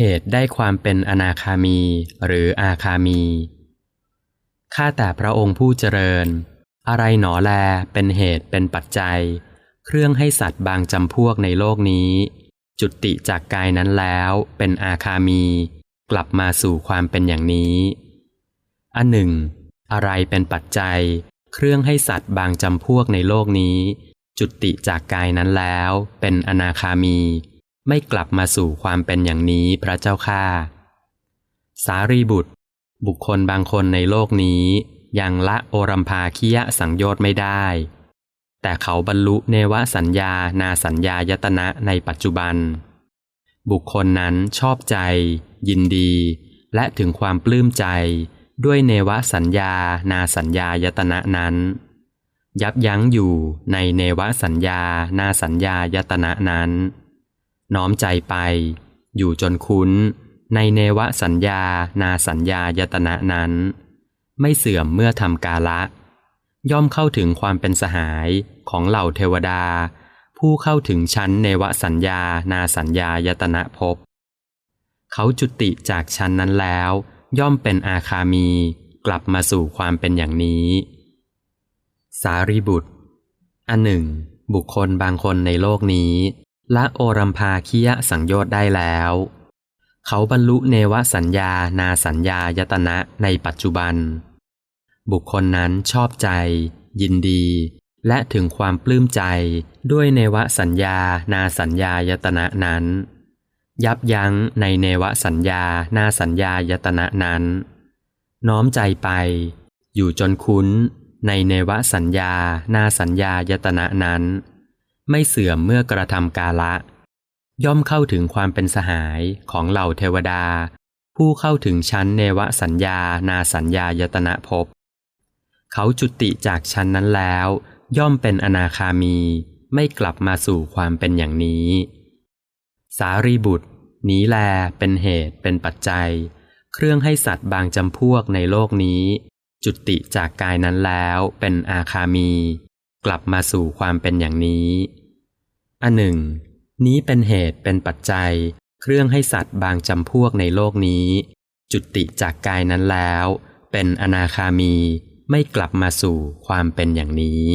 เหตุได้ความเป็นอนาคามีหรืออาคามี ข้าแต่พระองค์ผู้เจริญ อะไรหนอแลเป็นเหตุเป็นปัจจัย เครื่องให้สัตว์บางจำพวกในโลกนี้ จุติจากกายนั้นแล้วเป็นอาคามี กลับมาสู่ความเป็นอย่างนี้ อันหนึ่ง อะไรเป็นปัจจัย เครื่องให้สัตว์บางจำพวกในโลกนี้ จุติจากกายนั้นแล้วเป็นอนาคามี ไม่กลับมาสู่ความเป็นอย่างนี้พระเจ้าข้าสารีบุตร บุคคลบางคนในโลกนี้ยังละโอรัมภาคิยะสังโยชน์ไม่ได้ แต่เขาบรรลุเนวสัญญานาสัญญายตนะในปัจจุบัน บุคคลนั้นชอบใจ ยินดี และถึงความปลื้มใจ ด้วยเนวสัญญานาสัญญายตนะนั้น ยับยั้งอยู่ในเนวสัญญานาสัญญายตนะนั้น น้อมใจไป อยู่จนคุ้น ในเนวสัญญา นาสัญญายตนะนั้น ไม่เสื่อมเมื่อทำกาละ ย่อมเข้าถึงความเป็นสหายของเหล่าเทวดา ผู้เข้าถึงชั้นเนวสัญญา นาสัญญายตนะภพเขาจุติจากชั้นนั้นแล้ว ย่อมเป็นอาคามีกลับมาสู่ความเป็นอย่างนี้ สารีบุตร อันหนึ่ง บุคคลบางคนในโลกนี้ ละโอรัมภาคิยะสังโยชน์ได้แล้ว เขาบรรลุเนวสัญญานาสัญญายตนะในปัจจุบัน บุคคลนั้นชอบใจ ยินดี และถึงความปลื้มใจด้วยเนวสัญญานาสัญญายตนะนั้น ยับยั้งในเนวสัญญานาสัญญายตนะนั้น น้อมใจไป อยู่จนคุ้นในเนวสัญญานาสัญญายตนะนั้น ไม่เสื่อมเมื่อกระทำกาละ ย่อมเข้าถึงความเป็นสหายของเหล่าเทวดา ผู้เข้าถึงชั้นเนวสัญญานาสัญญายตนะภพเขาจุติจากชั้นนั้นแล้ว ย่อมเป็นอนาคามีไม่กลับมาสู่ความเป็นอย่างนี้ สารีบุตร นี้แลเป็นเหตุเป็นปัจจัย เครื่องให้สัตว์บางจำพวกในโลกนี้ จุติจากกายนั้นแล้วเป็นอาคามี กลับมาสู่ความเป็นอย่างนี้ อันหนึ่ง นี้เป็นเหตุเป็นปัจจัย เครื่องให้สัตว์บางจำพวกในโลกนี้ จุติจากกายนั้นแล้ว เป็นอนาคามีไม่กลับมาสู่ความเป็นอย่างนี้